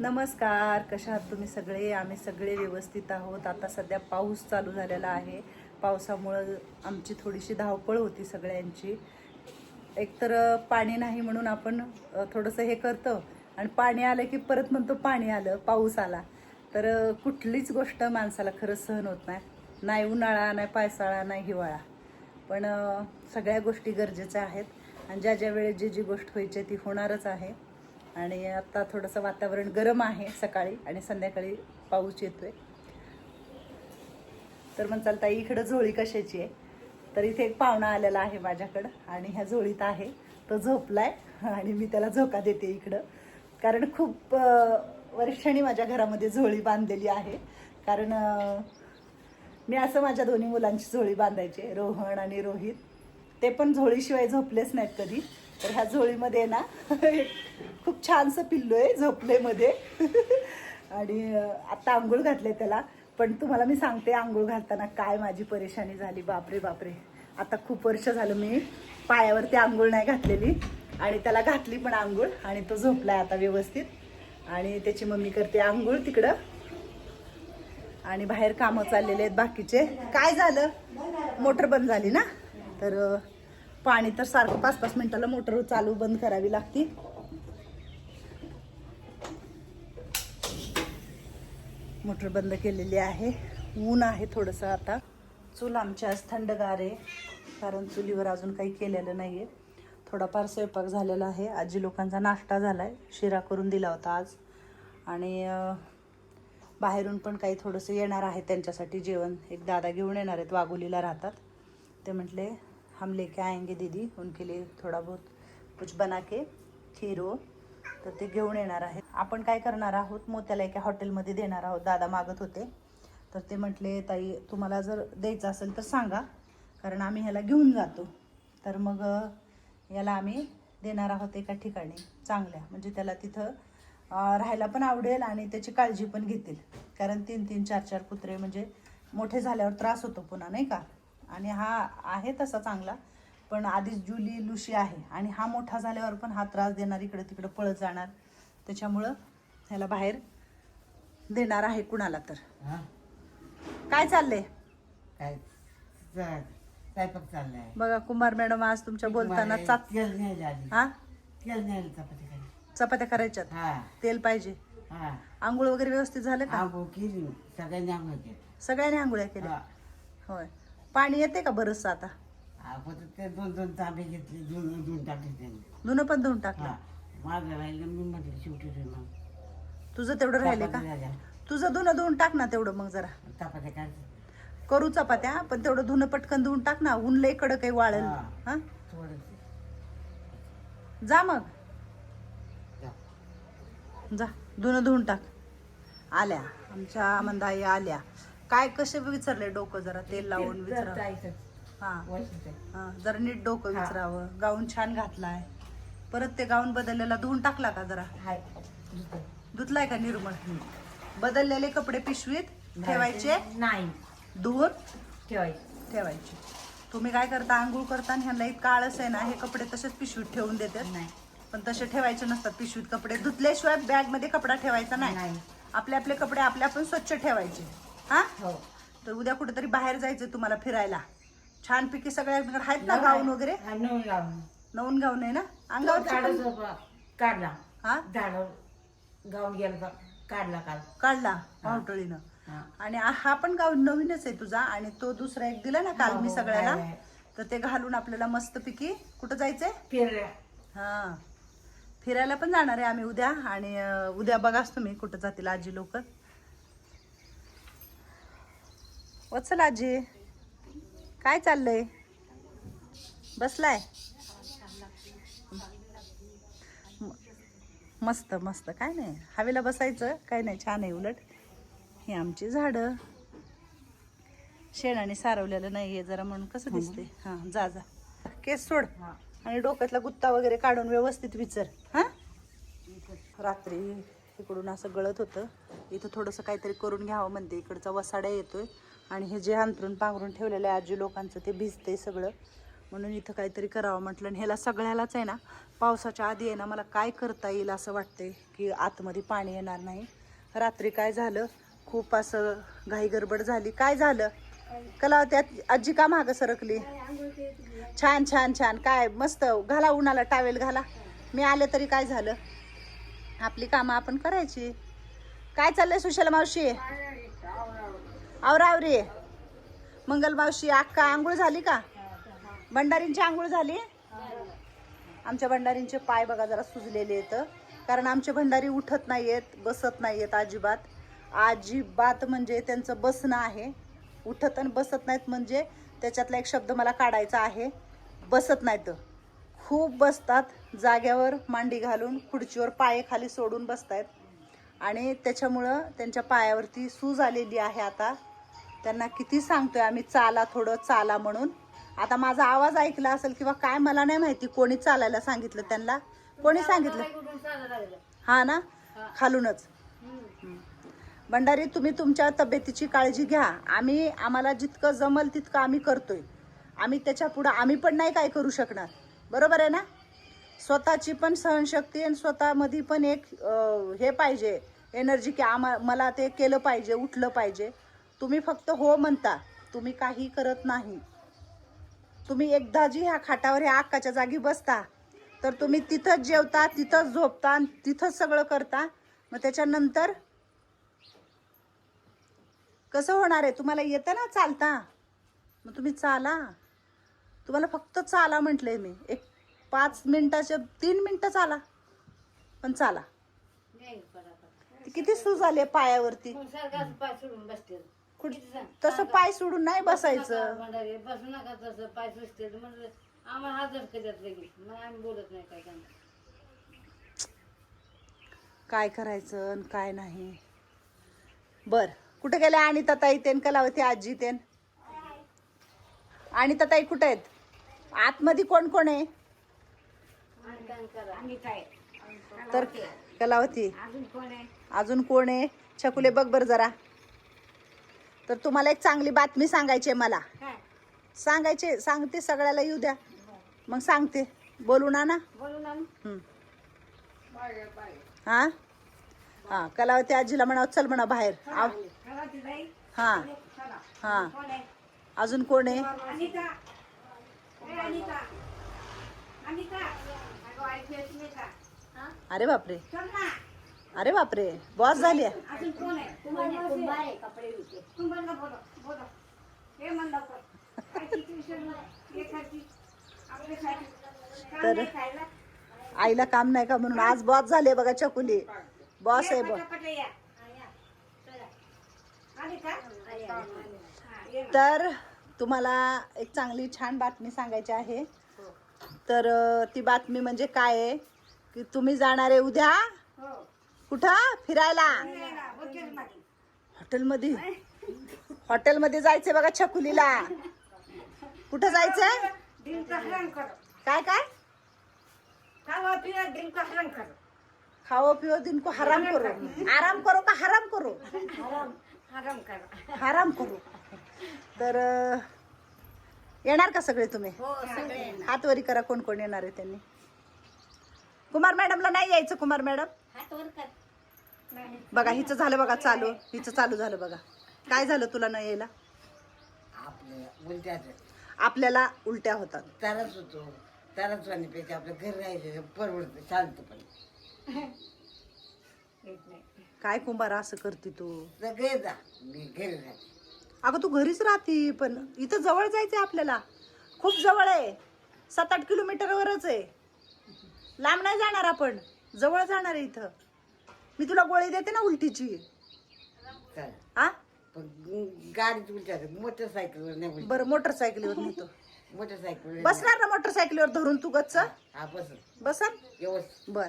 नमस्कार कशा आहात तुम्ही सगळे? आम्ही सगळे व्यवस्थित आहोत. आता सध्या पाऊस चालू झालेला आहे. पावसामुळं आमची थोडीशी धावपळ होती सगळ्यांची. एकतर पाणी नाही म्हणून आपण थोडंसं हे करतो आणि पाणी आलं की परत म्हणतो पाणी आलं पाऊस आला. तर कुठलीच गोष्ट माणसाला खरं सहन होत नाही. नाही उन्हाळा नाही पावसाळा नाही हिवाळा. पण सगळ्या गोष्टी गरजेच्या आहेत. आणि ज्या ज्या वेळेस जी जी गोष्ट व्हायची ती होणारच आहे. आणि आता थोडंसं वातावरण गरम आहे सकाळी आणि संध्याकाळी पाऊस येतोय. तर मग चालता इकडं झोळी कशाची आहे? तर इथे एक पाहुणा आलेला आहे माझ्याकडं आणि ह्या झोळीत आहे. तो झोपलाय आणि मी त्याला झोका देते इकडं. कारण खूप वर्षांनी माझ्या घरामध्ये झोळी बांधलेली आहे. कारण मी असं माझ्या दोन्ही मुलांची झोळी बांधायची रोहन आणि रोहित. ते पण झोळीशिवाय झोपलेच नाहीत कधी. तर ह्या झोळीमध्ये ना खूप छानसं पिल्लू आहे झोपलेमध्ये. आणि आत्ता आता आंघोळ घातले त्याला. पण तुम्हाला मी सांगते आंघोळ घालताना काय माझी परेशानी झाली. बापरे बापरे. आता खूप वर्ष झालं मी पायावरती आंघोळ नाही घातलेली. आणि त्याला घातली पण आंघोळ आणि तो झोपलाय आता व्यवस्थित. आणि त्याची मम्मी करते आंघोळ तिकडं. आणि बाहेर कामं चाललेले आहेत बाकीचे. काय झालं? मोटर बंद झाली ना? तर पाणी तर सारखं पाच पाच मिनिटाला मोटर चालू बंद करावी लागते. मोटर बंद केलेली आहे. ऊन आहे थोडंसं आता. चूल आमची आज थंडगार आहे कारण चुलीवर अजून काही केलेलं नाही आहे थोडाफार स्वयंपाक झालेला आहे. आजी लोकांचा नाश्ता झाला आहे शिरा करून दिला होता आज. आणि बाहेरून पण काही थोडंसं येणार आहे त्यांच्यासाठी जेवण. एक दादा घेऊन येणार आहेत वाघोलीला राहतात. ते म्हटले हम लेके आएंगे दीदी उनके लिए थोड़ा बहुत कुछ बना के खीरो तर ते घेऊन येणार आहेत. आपण काय करणार आहोत मोत्याला एका हॉटेलमध्ये देणार आहोत दादा मागत होते. तर ते म्हटले ताई तुम्हाला जर द्यायचं असेल तर सांगा कारण आम्ही ह्याला घेऊन जातो. तर मग याला आम्ही देणार आहोत एका ठिकाणी चांगल्या. म्हणजे त्याला तिथं राहायला पण आवडेल आणि त्याची काळजी पण घेतील. कारण तीन तीन चार चार कुत्रे म्हणजे मोठे झाल्यावर त्रास होतो पुन्हा नाही का? आणि हा आहे तसा चांगला. पण आधीच जुली लुशी आहे आणि हा मोठा झाल्यावर पण हा त्रास देणार इकडे तिकडे पळत जाणार. त्याच्यामुळं ह्याला बाहेर देणार आहे कुणाला तर? काय चाललंय? काय? चा- स्वयंपाक चाललाय. बघा कुमार मॅडम आज तुमच्या बोलताना चाप तेल न्यायला आली. हा? तेल न्यायला चपाती खाली चपात्या करायच्यात? हा. तेल पाहिजे. हा. आंघोळ वगैरे व्यवस्थित झालं का? आंघोळ केली सगळ्यांनी आंघोळ केली. सगळ्यांनी आंघोळ्या केल्या. हा. होय. पाणी येते का बरंच आता? ते दोन दोन तांबे घेतले दोन दोन टाकले त्यांनी. धुणं पण धुवून टाकलं? हा माझं राहिलं मी म्हटलं शेवटी रे मग तुझं तेवढं राहिले का? चपात्या झाल्या. तुझं धुणं धुवून टाक ना तेवढं मग जरा. चपात्या काढते करू चपात्या पण तेवढं धुणं पटकन धुवून टाक ना ऊन लय कडक काही वाळेल. हा. हा? थोडं जा मग. जा. जा धुणं धुवून टाक. आल्या आमच्या मंदाई आल्या. काय कसे विचारले डोकं जरा तेल लावून विचारा हा. हा जरा नीट डोकं हा. विचारावं गाऊन छान घातलाय. परत ते गाऊन बदललेला धुवून टाकला का जरा? हाय. धुतलाय का निर्मळ? बदललेले कपडे पिशवीत ठेवायचे? नाही. धुवून ठेवायचं. ठेवायचे. तुम्ही काय करता? आंघोळ करता आणि ह्यांना इतका आळस आहे ना हे कपडे तसेच पिशवीत ठेवून देतात. नाही. पण तसे ठेवायचे नसतात पिशवीत कपडे. धुतल्याशिवाय बॅगमध्ये कपडा ठेवायचा नाही. नाही. आपले आपले कपडे आपले आपण स्वच्छ ठेवायचे. हा? हो. तर उद्या कुठेतरी बाहेर जायचं तुम्हाला फिरायला. छानपैकी सगळ्यांकडे आहेत ना गाऊन वगैरे? हा, नवीन गाऊन. आहे ना? झाडाचं काढला. हा? झाड गाऊन गेला तर काढला काल. काढला पावटळीनं. हा. आणि आ- हा पण गाऊन नवीनच आहे तुझा आणि तो दुसरा एक दिला ना काल हो, मी हो, सगळ्याला. आहे, आहे. तर ते घालून आपल्याला मस्तपैकी कुठं जायचंय? फिरल्या हा. फिरायला पण जाणार आहे आम्ही उद्या आणि अं, उद्या बघाच तुम्ही कुठं जातील आजी लोक. वत्सल आजी? काय चाललंय? बसलाय? मस्त मस्त. काय नाही. हवेला बसायचं. काय नाही छान आहे उलट. ही आमची झाडं. शेणाने सारवलेलं नाही आहे जरा म्हणून. कसं दिसते हां जा जा. केस सोड. आणि डोक्यातला गुत्ता वगैरे काढून व्यवस्थित विचार. हां? रात्री इकडून असं गळत होतं. इथं थोडंसं काहीतरी करून घ्यावं म्हणते. इकडचा वसाडा येतोय. आणि हे जे अंतरून पांघरून ठेवलेलं आहे आजी लोकांचं ते भिजते सगळं. म्हणून इथं काहीतरी करावं म्हटलं. आणि ह्याला सगळ्यालाच आहे ना पावसाच्या आधी आहे ना मला काय करता येईल असं वाटतंय की आतमध्ये पाणी येणार नाही. रात्री काय झालं? खूप असं घाई गडबड झाली. काय झालं? कला त्यात आजी का मागं सरकली? छान छान छान. काय मस्त घाला उन्हाला टावेल घाला. मी आले तरी काय झालं? आपली कामं आपण करायची. काय चाललंय सुशल मावशी? आवरावरी मंगलमावशी अक्का आंघोळ झाली का? भंडारींची आंघोळ झाली? आमच्या भंडारींचे पाय बघा जरा सुजलेले आहेत. कारण आमचे भंडारी उठत नाही आहेत बसत नाही आहेत अजिबात. अजिबात म्हणजे त्यांचं बसणं आहे. उठत आणि बसत नाहीत म्हणजे त्याच्यातला एक शब्द मला काढायचा आहे. बसत नाहीत. खूप बसतात जाग्यावर मांडी घालून खुर्चीवर पाये खाली सोडून बसतायत. आणि त्याच्यामुळं त्यांच्या पायावरती सूज आलेली आहे आता. त्यांना किती सांगतोय आम्ही चाला थोडं चाला म्हणून. आता माझा आवाज ऐकला असेल किंवा काय मला नाही माहिती कोणी चालायला सांगितलं त्यांना. कोणी सांगितलं? हा ना? खालूनच. भंडारी तुम्ही तुमच्या तब्येतीची काळजी घ्या. आम्ही आम्हाला जितकं जमल तितकं आम्ही करतोय. आम्ही त्याच्या पुढं आम्ही पण नाही काय करू शकणार. बरोबर आहे ना? स्वतःची पण सहनशक्ती आणि स्वतःमध्ये पण एक अं, हे पाहिजे. एनर्जी की आम्हा मला ते केलं पाहिजे उठलं पाहिजे. तुम्ही फक्त हो म्हणता तुम्ही काही करत नाही. तुम्ही एकदा जी ह्या खाटावर ह्या अक्काच्या जागी बसता तर तुम्ही तिथंच जेवता तिथंच झोपता आणि तिथंच सगळं करता. मग त्याच्यानंतर कसं होणार आहे? तुम्हाला येतं ना चालता? मग तुम्ही चाला. तुम्हाला फक्त चाला म्हटलंय मी. एक पाच मिनिटाच्या तीन मिनिटं चाला. पण चाला. किती सूज आले पायावरती? कुठ- तसं पाय सोडून नाही बसायचं. बसू नका तसं पाय सुचते म्हणजे आम्हाला हजर करतात लगेच. मग आम्ही बोलत नाही काय त्यांना. काय करायचं आणि काय नाही. बर कुठे गेल्या आणि ताई तेन कलावती आजी तेन? आणि ताई कुठे आहेत? आतमध्ये कोण कोण आहे? काय तर कलावती. अजून कोण आहे? छकुले बघ बर जरा. तर तुम्हाला एक चांगली बातमी सांगायची आहे मला. सांगायचे सांगते सगळ्याला येऊ द्या. मग सांगते. बोलू ना ना? बोलू ना हं. हा कलावती आजीला म्हणा चल म्हणा बाहेर. हा. हा. अजून कोण आहे? अरे बापरे. अरे बापरे बॉस झाली हे तर- आईला काम नाही का म्हणून आज बॉस झाले बघा चकुली. बॉस आहे ना. तर तुम्हाला एक चांगली छान बातमी सांगायची आहे. तर ती बातमी म्हणजे काय आहे? की तुम्ही जाणार आहे उद्या? हो. कुठं? फिरायला. हॉटेलमध्ये. हॉटेलमध्ये जायचंय बघा छकुलीला. कुठं जायचंय? काय काय? खावा पिवा दिन का हरण करो खाओ पिओ दिन को हराम करो. आराम करो का हराम करो? हराम करो. हराम करो तर येणार का सगळे तुम्ही? हो सगळे हात वरी करा कोण कोण येणार आहे त्यांनी. कुमार मॅडमला नाही यायचं कुमार मॅडम. हात वर कर. बघा हिचं झालं बघा चालू. हिचं चालू झालं बघा. काय झालं तुला नाही यायला? आपल्याला उलट्या होतात. तरच होतो. तरच वाणीपेक्षा आपलं घर राहायचं परवडतं शांतपणे काय कुंभार असं करते तू? सगळे जा. मी घरी राहते. अगं तू घरीच राहते पण इथं जवळ जायचंय आपल्याला. खूप जवळ आहे. सात आठ किलोमीटरवरच आहे. लांब नाही जाणार आपण. जवळ जाणार आहे इथं. मी तुला गोळी देते ना उलटीची. चालेल हा पण गाडीत उलट्याच मोटरसायकलवर नाही उलटी बरं मोटरसायकलीवर नेतो. मोटरसायकल बसणार ना मोटरसायकलीवर धरून तू गच्च? हा बस. बसन व्यवस्थित. बर.